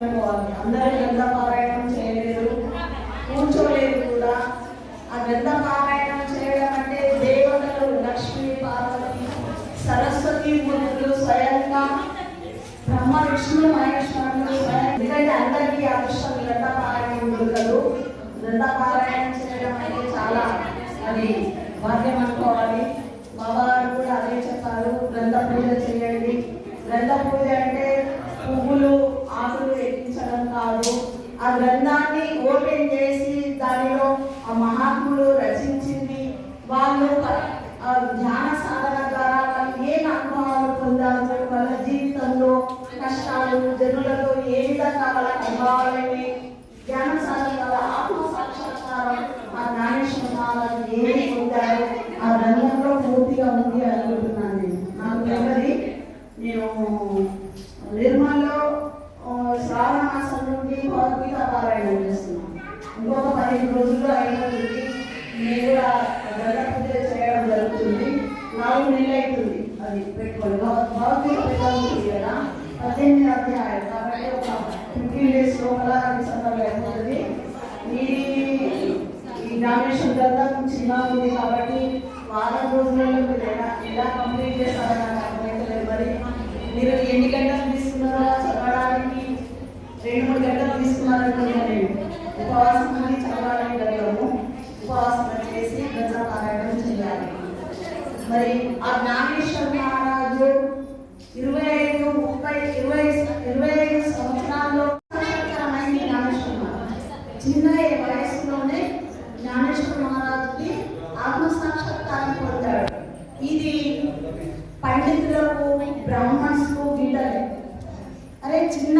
అందరూ గ్రంథ పారాయణం చేయలేరు కూర్చోలేదు కూడా. ఆ గ్రంథ పారాయణం చేయడం అంటే దేవతలు లక్ష్మీ పార్వతి సరస్వతి మూర్తులు స్వయంగా బ్రహ్మ విష్ణువు మహేశ్వరులు స్వయం ఎందుకంటే అందరికీ అదృష్టం గ్రంథ పారాయణం దొరకదు. గ్రంథ పారాయణం చేయడం అంటే చాలా అది భాగ్యం అనుకోవాలి. బాబాగారు కూడా అదే చెప్పారు. గ్రంథ పూజ చేయండి. గ్రంథ పూజ అంటే పువ్వులు ఆకులు ఎక్కించడం కాదు ఆ గ్రంథాన్ని ఓపెన్ చేసి దానిలో ఆ మహాత్ములు రచించింది. వాళ్ళు ఆ ధ్యాన సాధన ద్వారా వాళ్ళు ఏం అనుభవాలు పొందారు వాళ్ళ జీవితంలో కష్టాలు జనులతో ఏ విధంగా వాళ్ళ అనుభవాలని ధ్యాన సాధన వల్ల ఆత్మ సాక్షాత్కారం ఆ జ్ఞానేశ్వర మహారాజు ఏమి పొందారు ఆ గ్రంథంలో పూర్తిగా ఉంది అనుకుంటున్నాను నేను నాకు తెలియదు నేను నిర్మల్లో ఆ, శ్రావణ మాసం నుండి భగవద్గీత పారాయణం చేస్తున్నాను ఇంకొక పదిహేను రోజుల్లో అయినది నేను కూడా గ్రంథ పూజ చేయడం జరుగుతుంది నాలుగు నెలలు అవుతుంది అది పెట్టుకోండి భగవద్గీత పెట్టుకుంటుంది కదా పద్దెనిమిది అధ్యాయం కాబట్టి ఒక ఫిఫ్టీన్ డేస్ లోపల డిసెంబర్లో అయిపోతుంది. ఈ ఈ నామినేషన్ గ్రంథం చిన్న ఉంది కాబట్టి వారం రోజులలో మీరు ఎలా ఎలా కంప్లీట్ చేస్తారని నాకు అర్థమైతలేదు. మరి మీరు ఎన్ని గంటలు తీసుకున్నారా చదవడానికి? రెండు మూడు గంటలు తీసుకున్నారనుకున్నాను నేను. ఉపవాసం అని చదవాలని గడిగాము. ఉపవాసం చేసి గ్రంథ పారాయణం చేయాలి. మరి చిన్న వయసులోనే జ్ఞానేశ్వర మహారాజుకి ఆత్మసాక్షాత్కారం పొందాడు. ఇది పండితులకు బ్రాహ్మణ్స్కు వీళ్ళని అరే చిన్న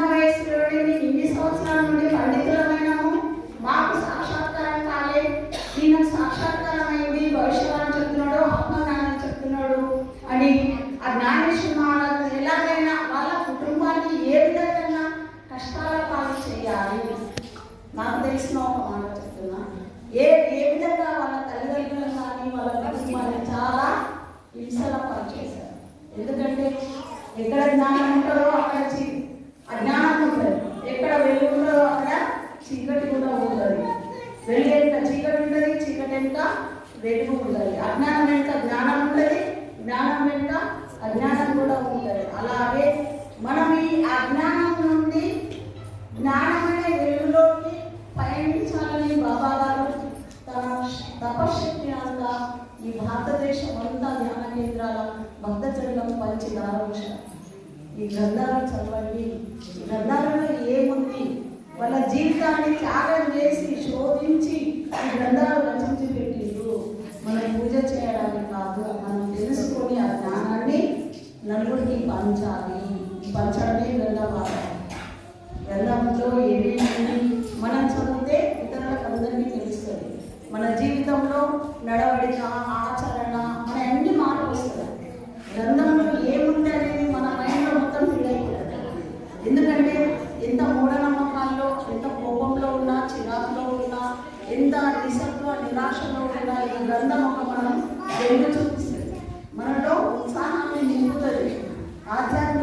ఎక్కడ జ్ఞానం ఉంటుందో అక్కడ చీ అజ్ఞానం ఉంటుంది. ఎక్కడ వెలుగు ఉంటుందో అక్కడ చీకటి కూడా ఉంటుంది. వెలుగు ఎంత చీకటి ఉంటుంది? చీకటి ఎంత వెలుగు ఉంటుంది. అజ్ఞానం ఎంత జ్ఞానం ఉంటుంది? జ్ఞానం ఎంత అజ్ఞానం కూడా ఉంటుంది. అలాగే మనం ఈ అజ్ఞానం ఈ గ్రంథాలు చదవండి. ఈ గ్రంథాలలో ఏముంది? వాళ్ళ జీవితాన్ని త్యాగం చేసి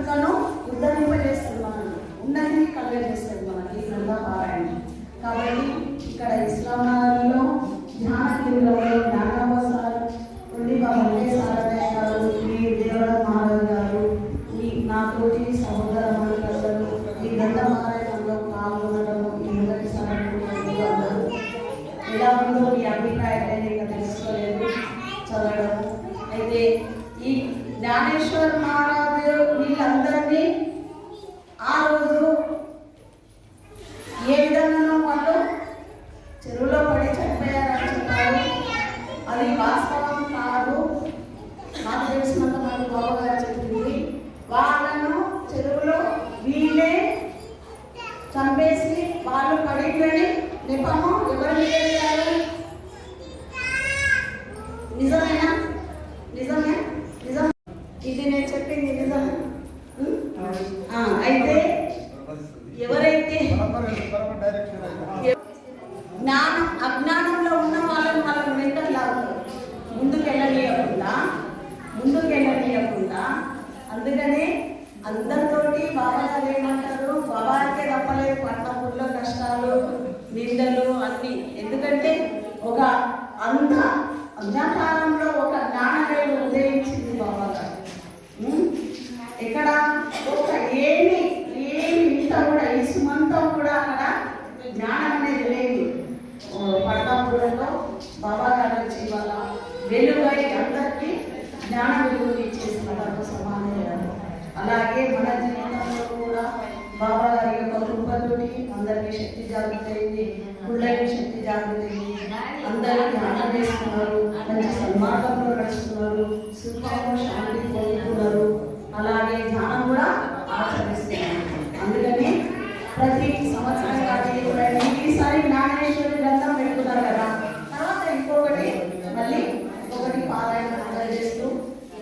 ఆధ్యాత్మికను ఉద్ధరింపజేస్తుంది మనల్ని. ఉన్నది కలగజేస్తుంది మనకి. ఈ గ్రంథ పారాయణ కాబట్టి ఇక్కడ ఇస్లాం నగర్లో ధ్యాన కేంద్రంలో Mas అందరికీ జ్ఞాన విలువలు ఇచ్చేసిన ధర్మ సమానం అలాగే మన జీవితంలో కూడా బాబా గారి యొక్క కృపతోటి అందరికీ శక్తి జాగృతి అయింది పుల్లకి శక్తి జాగృతి అయింది. అందరూ ధ్యానం చేస్తున్నారు మంచి సన్మార్గంలో నడుస్తున్నారు సుఖంలో శాంతి పొందుతున్నారు. అలాగే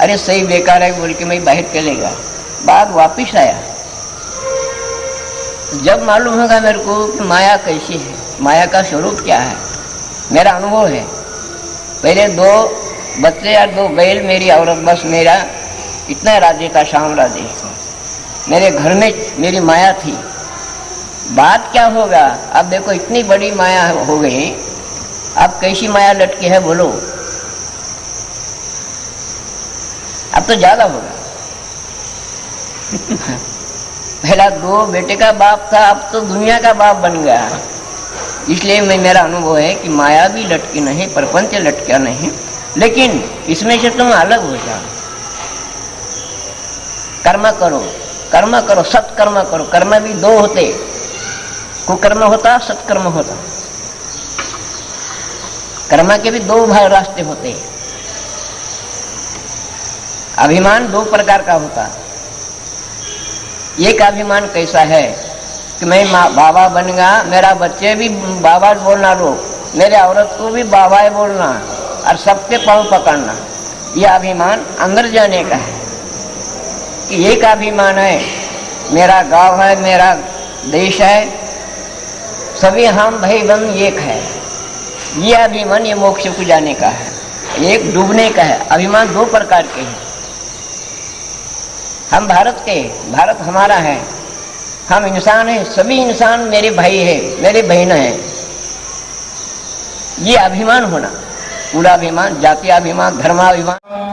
अरे सही बेकार है, बोल के मैं बाहर चलेगा बाद वापिस आया। जब मालूम होगा मेरे को कि माया कैसी है, माया का स्वरूप क्या है, मेरा अनुभव है। पहले दो बच्चे या दो बैल मेरी औरत बस मेरा, इतना राज्य था साम्राज्य मेरे घर में मेरी माया थी। बात क्या होगा? अब देखो, इतनी बड़ी माया हो गई। अब कैसी माया लटकी है, बोलो अब तो ज़्यादा होगा पहला दो बेटे का बाप था, अब तो दुनिया का बाप बन गया। इसलिए मैं, मेरा अनुभव है कि माया भी लटकी नहीं, प्रपंच लटका नहीं, लेकिन इसमें से तुम अलग हो जाओ। कर्म करो कर्म करो, सत्कर्म करो। कर्म भी दो होते। कुकर्म होता, सत्कर्म होता। कर्म के भी दो भाग रास्ते होते। अभिमान दो प्रकार का होता एक अभिमान कैसा है कि मैं बाबा बन गया, मेरा बच्चे भी बाबा बोलना लो मेरे औरत को भी बाबा बोलना और सबके पाँव पकड़ना। यह अभिमान अंदर जाने का है। कि एक अभिमान है, मेरा गाँव है, मेरा देश है, सभी हम भाई बहन एक है। यह अभिमान ये मोक्ष को जाने का है। एक डूबने का है। अभिमान दो प्रकार के हैं। हम भारत के, भारत हमारा है। हम इंसान हैं, सभी इंसान मेरे भाई है, मेरे बहन हैं। ये अभिमान होना, पूरा अभिमान जातीय अभिमान, धर्माभिमान।